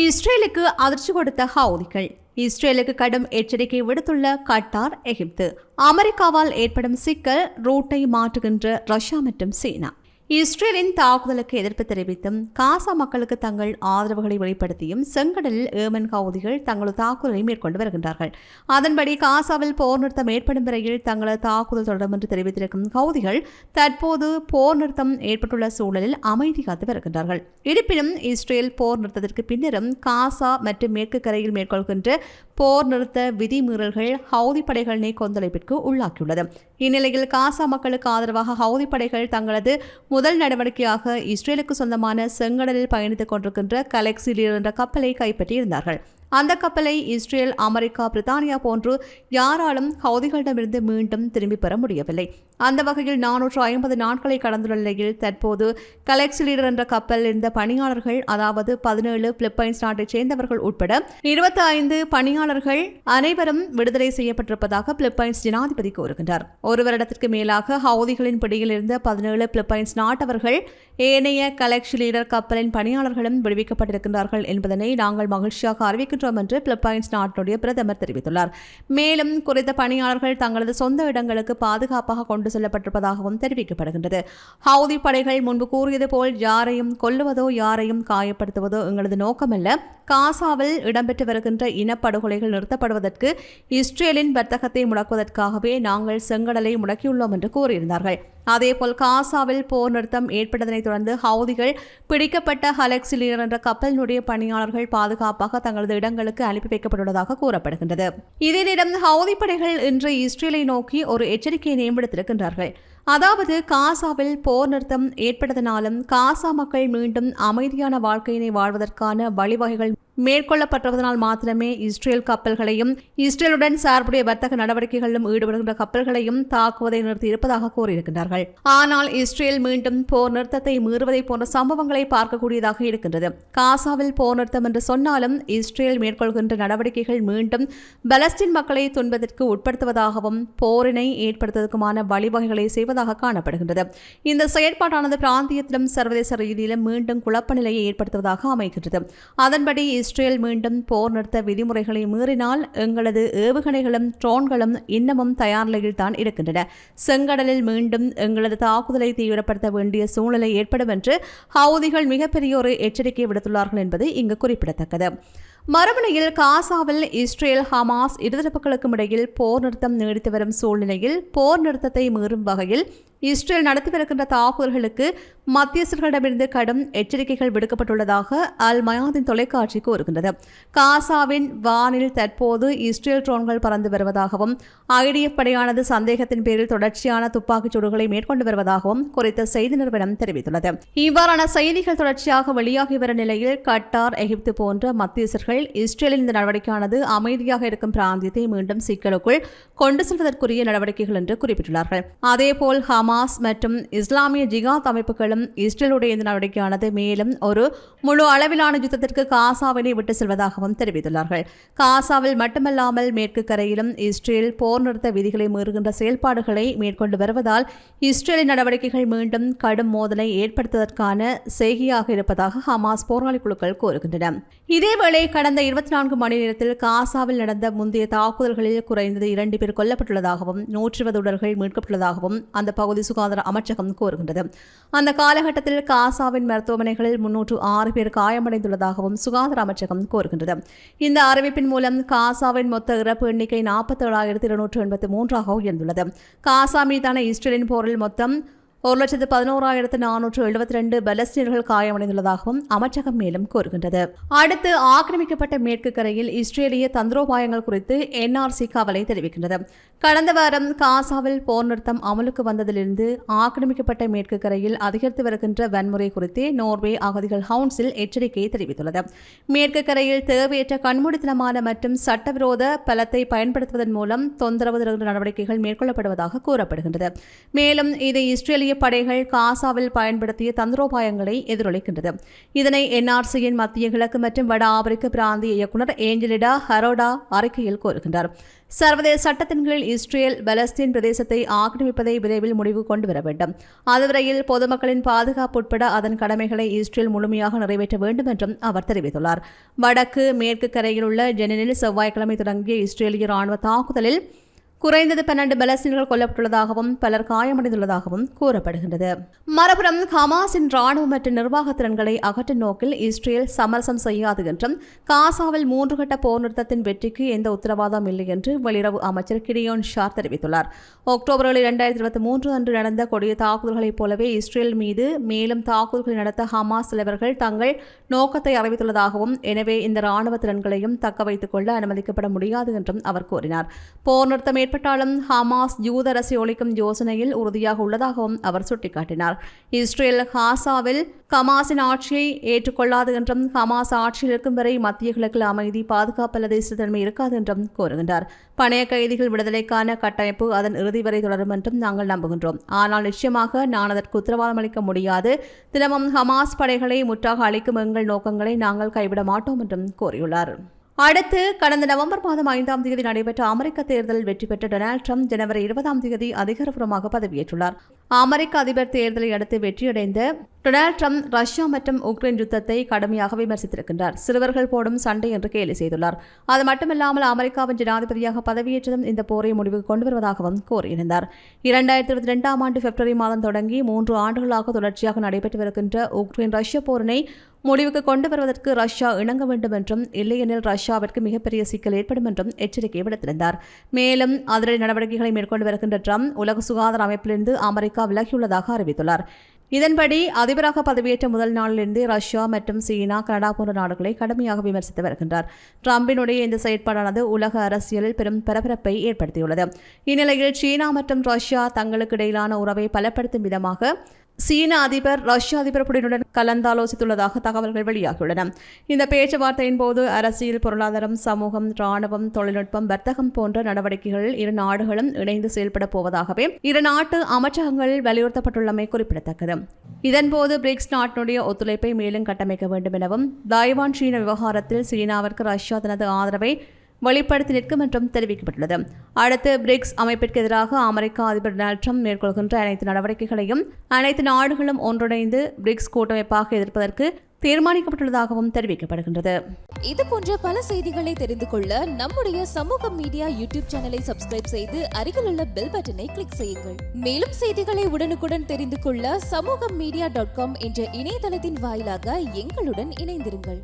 இஸ்ரேலுக்கு அதிர்ச்சி கொடுத்த ஹவுதிகள். இஸ்ரேலுக்கு கடும் எச்சரிக்கை விடுத்துள்ள கட்டார் எகிப்து. அமெரிக்காவால் ஏற்படும் சிக்கல் ரூட்டை மாற்றுகின்ற ரஷ்யா மற்றும் சீனா. இஸ்ரேலின் தாக்குதலுக்கு எதிர்ப்பு தெரிவித்தும் காசா மக்களுக்கு தங்கள் ஆதரவுகளை வெளிப்படுத்தியும் செங்கடலில் ஏமன் கவுதிகள் தங்களது தாக்குதலை மேற்கொண்டு வருகின்றார்கள். அதன்படி காசாவில் போர் நிறுத்தம் ஏற்படும் வரையில் தங்களது தாக்குதல் தொடரும் என்று தெரிவித்திருக்கும் கவுதிகள் தற்போது போர் நிறுத்தம் ஏற்பட்டுள்ள சூழலில் அமைதி காத்து வருகின்றார்கள். இருப்பினும் இஸ்ரேல் போர் நிறுத்தத்திற்கு பின்னரும் காசா மற்றும் மேற்கு கரையில் மேற்கொள்கின்ற போர் நிறுத்த விதிமீறல்கள் ஹவுதி படைகளினை கொந்தளிப்பிற்கு உள்ளாக்கியுள்ளது. இந்நிலையில் காசா மக்களுக்கு ஆதரவாக ஹவுதி படைகள் தங்களது முதல் நடவடிக்கையாக இஸ்ரேலுக்கு சொந்தமான செங்கடலில் பயணித்துக் கொண்டிருக்கின்ற கலெக்சிலிருந்த கப்பலை கைப்பற்றியிருந்தார்கள். அந்த கப்பலை இஸ்ரேல் அமெரிக்கா பிரித்தானியா போன்று யாராலும் ஹவுதிகளிடமிருந்து மீண்டும் திரும்பி பெற முடியவில்லை. அந்த வகையில் நானூற்று ஐம்பது நாட்களை கடந்துள்ள நிலையில் தற்போது கலெக்சிலீடர் என்ற கப்பல் இருந்த பணியாளர்கள் அதாவது பதினேழு பிலிப்பைன்ஸ் நாட்டைச் சேர்ந்தவர்கள் உட்பட இருபத்தி ஐந்து பணியாளர்கள் அனைவரும் விடுதலை செய்யப்பட்டிருப்பதாக பிலிப்பைன்ஸ் ஜனாதிபதி கூறுகின்றார். ஒரு வருடத்திற்கு மேலாக ஹவுதிகளின் பிடியில் இருந்த பதினேழு பிலிப்பைன்ஸ் நாட்டவர்கள் ஏனைய கலெக்சிலீடர் கப்பலின் பணியாளர்களும் விடுவிக்கப்பட்டிருக்கின்றார்கள் என்பதனை நாங்கள் மகிழ்ச்சியாக அறிவிக்கின்றோம். என்று பிலிப்பைன்ஸ் நாட்டினுடைய பிரதமர் தெரிவித்துள்ளார். மேலும் குறித்த பணியாளர்கள் தங்களது சொந்த இடங்களுக்கு பாதுகாப்பாக கொண்டு செல்லப்பட்டிருப்பதாகவும் தெரிவிக்கப்படுகின்றது. ஹவுதி படைகள் முன்பு கூறியது போல் யாரையும் கொல்லுவதோ யாரையும் காயப்படுத்துவதோ எங்களது நோக்கமல்ல. காசாவில் இடம்பெற்று வருகின்ற இனப்படுகொலைகள் நிறுத்தப்படுவதற்கு இஸ்ரேலின் வர்த்தகத்தை முடக்குவதற்காகவே நாங்கள் செங்கடலை முடக்கியுள்ளோம் என்று கூறியிருந்தார்கள். அதேபோல் காசாவில் போர் நிறுத்தம் ஏற்பட்டதனைத் தொடர்ந்து ஹவுதிகள் பிடிக்கப்பட்ட ஹலெக்சிலியர் என்ற கப்பலினுடைய பணியாளர்கள் பாதுகாப்பாக தங்களது இடங்களுக்கு அனுப்பி வைக்கப்பட்டுள்ளதாக கூறப்படுகின்றது. இதே நேரம் ஹவுதி படைகள் இன்று இஸ்ரேலை நோக்கி ஒரு எச்சரிக்கையை மேம்படுத்தியிருக்கின்றார்கள். அதாவது காசாவில் போர் நிறுத்தம் ஏற்பட்டதனாலும் காசா மக்கள் மீண்டும் அமைதியான வாழ்க்கையினை வாழ்வதற்கான வழிவகைகள் மேற்கொள்ளப்பட்டுவதனால் மாத்திரமே இஸ்ரேல் கப்பல்களையும் இஸ்ரேலுடன் சார்புடைய வர்த்தக நடவடிக்கைகளிலும் ஈடுபடுகின்ற கப்பல்களையும் தாக்குவதை நிறுத்தி இருப்பதாக கூறியிருக்கின்றார்கள். ஆனால் இஸ்ரேல் மீண்டும் போர் நிறுத்தத்தை மீறுவதை போன்ற சம்பவங்களை பார்க்கக்கூடியதாக இருக்கின்றது. காசாவில் போர் நிறுத்தம் என்று சொன்னாலும் இஸ்ரேல் மேற்கொள்கின்ற நடவடிக்கைகள் மீண்டும் பலஸ்தீன் மக்களை துன்பத்திற்கு உட்படுத்துவதாகவும் போரினை ஏற்படுத்துவதற்குமான வழிவகைகளை செய்வதாக காணப்படுகின்றது. இந்த செயற்பாட்டானது பிராந்தியத்திலும் சர்வதேச ரீதியிலும் மீண்டும் குழப்ப நிலையை ஏற்படுத்துவதாக அமைகின்றது அதன்படி இஸ்ரேல் மீண்டும் போர் நிறுத்த விதிமுறைகளை மீறினால் எங்களது ஏவுகணைகளும் ட்ரோன்களும் இன்னமும் தயார் நிலையில் தான் இருக்கின்றன. செங்கடலில் மீண்டும் எங்களது தாக்குதலை தீவிரப்படுத்த வேண்டிய சூழ்நிலை ஏற்படும் என்று ஹவுதிகள் மிகப்பெரிய ஒரு எச்சரிக்கை விடுத்துள்ளார்கள் என்பது இங்கு குறிப்பிடத்தக்கது. மறுமுனையில் காசாவில் இஸ்ரேல் ஹமாஸ் இருதரப்புகளுக்கும் இடையில் போர் நிறுத்தம் நீடித்து வரும் சூழ்நிலையில் போர் நிறுத்தத்தை மீறும் வகையில் இஸ்ரேல் நடத்தி வருகின்ற தாக்குதல்களுக்கு மத்தியஸ்தர்களிடமிருந்து கடும் எச்சரிக்கைகள் விடுக்கப்பட்டுள்ளதாக அல் மயாதின் தொலைக்காட்சி கூறுகின்றது. காசாவின் வானில் தற்போது இஸ்ரேல் ட்ரோன்கள் பறந்து வருவதாகவும் ஐடிஎஃப் படையானது சந்தேகத்தின் பேரில் தொடர்ச்சியான துப்பாக்கிச் சூடுகளை மேற்கொண்டு வருவதாகவும் குறித்த செய்தி நிறுவனம் தெரிவித்துள்ளது. இவ்வாறான செய்திகள் தொடர்ச்சியாக வெளியாகி வரும் நிலையில் கட்டார் எகிப்து போன்ற மத்தியஸ்தர்கள் இஸ்ரேலின் இந்த நடவடிக்கையானது அமைதியாக இருக்கும் பிராந்தியத்தை மீண்டும் சிக்கலுக்குள் கொண்டு செல்வதற்குரிய நடவடிக்கைகள் என்று குறிப்பிட்டுள்ளார்கள். அதேபோல் ஹமா ஹமாஸ் மற்றும் இஸ்லாமிய ஜிகாத் அமைப்புகளும் இஸ்ரேலுடைய இந்த நடவடிக்கையானது மேலும் ஒரு முழு அளவிலான யுத்தத்திற்கு காசாவினை விட்டு செல்வதாகவும் தெரிவித்துள்ளார்கள். காசாவில் மட்டுமல்லாமல் மேற்கு கரையிலும் இஸ்ரேல் போர் நிறுத்த விதிகளை மீறுகின்ற செயல்பாடுகளை மேற்கொண்டு வருவதால் இஸ்ரேலின் நடவடிக்கைகள் மீண்டும் கடும் மோதலை ஏற்படுத்துவதற்கான செய்கையாக இருப்பதாக ஹமாஸ் போராளி குழுக்கள் கூறுகின்றன. இதேவேளை கடந்த இருபத்தி நான்கு மணி நேரத்தில் காசாவில் நடந்த முந்தைய தாக்குதல்களில் குறைந்தது இரண்டு பேர் கொல்லப்பட்டுள்ளதாகவும் நூற்றி உடல்கள் மீட்கப்பட்டுள்ளதாகவும் அந்த பகுதி சுகாதார அமைச்சகம் கூறுகின்றது அந்த காலகட்டத்தில் காசாவின் மருத்துவமனைகளில் முன்னூற்று ஆறு பேர் காயமடைந்துள்ளதாகவும் சுகாதார அமைச்சகம் கூறுகின்றது இந்த அறிவிப்பின் மூலம் காசாவின் மொத்த இறப்பு எண்ணிக்கை நாற்பத்தேழாயிரத்தி இருநூற்று எண்பத்தி மூன்றாக உயர்ந்துள்ளது. காசா மீதான இஸ்ரேலின் போரில் மொத்தம் ஒரு லட்சத்து பதினோராயிரத்து நானூற்று எழுபத்தி ரெண்டு பலஸ்தீனர்கள் காயமடைந்துள்ளதாகவும் அமைச்சகம் மேலும் கூறுகின்றது. அடுத்து ஆக்கிரமிக்கப்பட்ட மேற்கு கரையில் இஸ்ரேலிய தந்திரோபாயங்கள் குறித்து என்ஆர்சி கவலை தெரிவிக்கின்றது. கடந்த வாரம் காசாவில் போர் நிறுத்தம் அமலுக்கு வந்ததிலிருந்து ஆக்கிரமிக்கப்பட்ட மேற்கு கரையில் அதிகரித்து வருகின்ற வன்முறை குறித்து நோர்வே அகதிகள் கவுன்சில் எச்சரிக்கையை தெரிவித்துள்ளது. மேற்கு கரையில் தேவையற்ற கண்மூடித்தனமான மற்றும் சட்டவிரோத பலத்தை பயன்படுத்துவதன் மூலம் தொந்தரவு நடவடிக்கைகள் மேற்கொள்ளப்படுவதாக கூறப்படுகின்றது. மேலும் இது இஸ்ரேலிய இஸ்ரேலிய படைகள் காசாவில் பயன்படுத்திய தந்திரோபாயங்களை எதிரொலிக்கின்றது. இதனை என்ஆர்சியின் மத்திய கிழக்கு மற்றும் வட ஆப்பிரிக்க பிராந்திய இயக்குநர் ஏஞ்சலிடா ஹரோடா அறிக்கையில் கூறுகின்றார். சர்வதேச சட்டத்தின் கீழ் இஸ்ரேல் பலஸ்தீன் பிரதேசத்தை ஆக்கிரமிப்பதை விரைவில் முடிவு கொண்டு வர வேண்டும். அதுவரையில் பொதுமக்களின் பாதுகாப்பு உட்பட அதன் கடமைகளை இஸ்ரேல் முழுமையாக நிறைவேற்ற வேண்டும் என்றும் அவர் தெரிவித்துள்ளார். வடக்கு மேற்கு கரையில் உள்ள ஜெனினில் செவ்வாய்க்கிழமை தொடங்கிய இஸ்ரேலிய ராணுவ தாக்குதலில் குறைந்தது பன்னெண்டு பலஸ்தீனர்கள் கொல்லப்பட்டுள்ளதாகவும் பலர் காயமடைந்துள்ளதாகவும் கூறப்படுகின்றது. மறுபுறம் ஹமாஸின் ராணுவ மற்றும் நிர்வாக திறன்களை அகற்றும் நோக்கில் இஸ்ரேல் சமரசம் செய்யாது என்றும் காசாவில் மூன்று கட்ட போர் நிறுத்தத்தின் வெற்றிக்கு எந்த உத்தரவாதம் இல்லை என்று வெளியுறவு அமைச்சர் கிடியோன் ஷார் தெரிவித்துள்ளார். அக்டோபர் ஏழு இரண்டாயிரத்தி இருபத்தி மூன்று அன்று நடந்த கொடிய தாக்குதல்களைப் போலவே இஸ்ரேல் மீது மேலும் தாக்குதல்களை நடத்த ஹமாஸ் தலைவர்கள் தங்கள் நோக்கத்தை அறிவித்துள்ளதாகவும் எனவே இந்த ராணுவ திறன்களையும் தக்க வைத்துக் கொள்ள அனுமதிக்கப்பட முடியாது என்றும் அவர் கூறினார். போர் நிறுத்தம் ஏற்பட்டாலும் ஹமாஸ் யூத அரசை ஒழிக்கும் யோசனையில் உறுதியாக உள்ளதாகவும் அவர் சுட்டிக்காட்டினார் இஸ்ரேல் ஹாசாவில் ஹமாஸின் ஆட்சியை ஏற்றுக்கொள்ளாது என்றும் ஹமாஸ் ஆட்சியில் இருக்கும் வரை மத்திய கிழக்கில் அமைதி பாதுகாப்பு அல்லது ஸ்திரத்தன்மை இருக்காது என்றும் கூறுகின்றார் பணைய கைதிகள் விடுதலைக்கான கட்டமைப்பு அதன் இறுதி வரை தொடரும் என்றும் நாங்கள் நம்புகின்றோம் ஆனால் நிச்சயமாக நான் அதற்கு உத்தரவாதம் அளிக்க முடியாது தினமும் ஹமாஸ் படைகளை முற்றாக அளிக்கும் எங்கள் நோக்கங்களை நாங்கள் கைவிட மாட்டோம் என்றும் கூறியுள்ளார் அடுத்து கடந்த நவம்பர் மாதம் ஐந்தாம் தேதி நடைபெற்ற அமெரிக்க தேர்தலில் வெற்றி பெற்ற டொனால்ட் ட்ரம்ப் ஜனவரி இருபதாம் தேதி அதிகாரப்பூர்வமாக பதவியேற்றுள்ளார். அமெரிக்க அதிபர் தேர்தலை அடுத்து வெற்றியடைந்த டொனால்ட் ட்ரம்ப் ரஷ்யா மற்றும் உக்ரைன் யுத்தத்தை கடுமையாக விமர்சித்திருக்கின்றார். சிறுவர்கள் போடும் சண்டை என்று கேலி செய்துள்ளார். அது மட்டுமில்லாமல் அமெரிக்காவின் ஜனாதிபதியாக பதவியேற்றதும் இந்த போரை முடிவுக்கு கொண்டு வருவதாகவும் கூறியிருந்தார் இரண்டாயிரத்தி இருபத்தி ரெண்டாம் ஆண்டு பிப்ரவரி மாதம் தொடங்கி மூன்று ஆண்டுகளாக தொடர்ச்சியாக நடைபெற்று வருகின்ற உக்ரைன் ரஷ்ய போரினை முடிவுக்கு கொண்டு வருவதற்கு ரஷ்யா இணங்க வேண்டும் என்றும் இல்லையெனில் ரஷ்யாவிற்கு மிகப்பெரிய சிக்கல் ஏற்படும் என்றும் எச்சரிக்கை விடுத்திருந்தார். மேலும் அதிரடி நடவடிக்கைகளை மேற்கொண்டு வருகின்ற ட்ரம்ப் உலக சுகாதார அமைப்பிலிருந்து அமெரிக்கா விலகியுள்ளதாக அறிவித்துள்ளார். இதன்படி அதிபராக பதவியேற்ற முதல் நாளிலிருந்து ரஷ்யா மற்றும் சீனா கனடா போன்ற நாடுகளை கடுமையாக விமர்சித்து வருகின்றார். ட்ரம்பினுடைய இந்த செயற்பாடானது உலக அரசியலில் பெரும் பரபரப்பை ஏற்படுத்தியுள்ளது. இந்நிலையில் சீனா மற்றும் ரஷ்யா தங்களுக்கு இடையிலான உறவை பலப்படுத்தும் விதமாக சீன அதிபர் ரஷ்ய அதிபர் புடினுடன் கலந்தாலோசித்துள்ளதாக தகவல்கள் வெளியாகியுள்ளன. இந்த பேச்சுவார்த்தையின் போது அரசியல் பொருளாதாரம் சமூகம் ராணுவம் தொழில்நுட்பம் வர்த்தகம் போன்ற நடவடிக்கைகளில் இரு நாடுகளும் இணைந்து செயல்பட போவதாகவே இரு நாட்டு அமைச்சகங்கள் வலியுறுத்தப்பட்டுள்ளமை குறிப்பிடத்தக்கது. இதன்போது பிரிக்ஸ் நாட்டினுடைய ஒத்துழைப்பை மேலும் கட்டமைக்க வேண்டும் எனவும் தாய்வான் சீன விவகாரத்தில் சீனாவிற்கு ரஷ்யா தனது ஆதரவை வெளிப்படுத்தி நிற்கும் என்றும் தெரிவிக்கப்பட்டுள்ளது. அடுத்து பிரிக்ஸ் அமைப்பிற்கு எதிராக அமெரிக்க அதிபர் டொனால்ட் ட்ரம்ப் மேற்கொள்கின்ற அனைத்து நடவடிக்கைகளையும் அனைத்து நாடுகளும் ஒன்றிணைந்து பிரிக்ஸ் கூட்டமைப்பாக எதிர்ப்பதற்கு தீர்மானிக்கப்பட்டுள்ளதாகவும் தெரிவிக்கப்படுகின்றது. இது போன்ற பல செய்திகளை தெரிந்து கொள்ள நம்முடைய சமூக மீடியா யூடியூப் சேனலை சப்ஸ்கிரைப் செய்து அருகில் உள்ள பெல் பட்டனை கிளிக் செய்யுங்கள். மேலும் செய்திகளை உடனுக்குடன் தெரிந்து கொள்ள சமூக மீடியா டாட் காம் என்ற இணையதளத்தின் வாயிலாக எங்களுடன் இணைந்திருங்கள்.